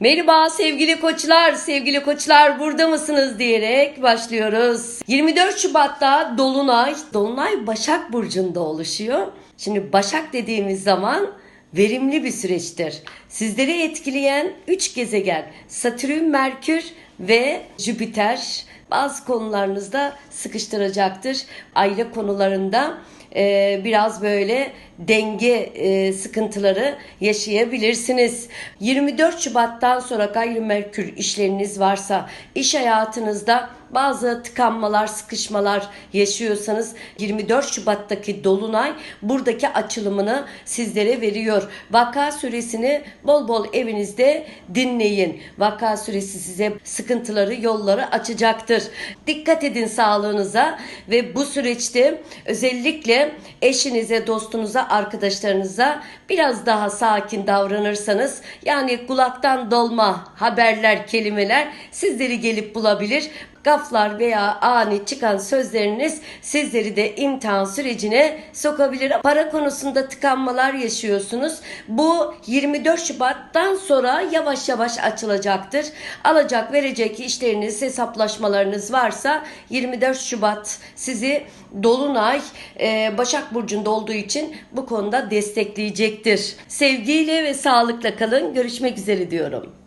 Merhaba sevgili koçlar, sevgili koçlar burada mısınız diyerek başlıyoruz. 24 Şubat'ta Dolunay, Dolunay Başak Burcu'nda oluşuyor. Şimdi Başak dediğimiz zaman verimli bir süreçtir. Sizleri etkileyen 3 gezegen Satürn, Merkür ve Jüpiter bazı konularınızda sıkıştıracaktır. Aile konularında e, biraz böyle denge e, sıkıntıları yaşayabilirsiniz. 24 Şubat'tan sonra gayrimenkul işleriniz varsa, iş hayatınızda bazı tıkanmalar, sıkışmalar yaşıyorsanız 24 Şubat'taki dolunay buradaki açılımını sizlere veriyor. Vaka suresini bol bol evinizde dinleyin. Vaka suresi size sıkıntıları, yolları açacaktır. Dikkat edin sağlığınıza ve bu süreçte özellikle eşinize, dostunuza, arkadaşlarınıza biraz daha sakin davranırsanız yani kulaktan dolma haberler, kelimeler sizleri gelip bulabilir gaflar veya ani çıkan sözleriniz sizleri de imtihan sürecine sokabilir. Para konusunda tıkanmalar yaşıyorsunuz. Bu 24 Şubat'tan sonra yavaş yavaş açılacaktır. Alacak verecek işleriniz, hesaplaşmalarınız varsa 24 Şubat sizi Dolunay e, Başak Burcu'nda olduğu için bu konuda destekleyecektir. Sevgiyle ve sağlıkla kalın. Görüşmek üzere diyorum.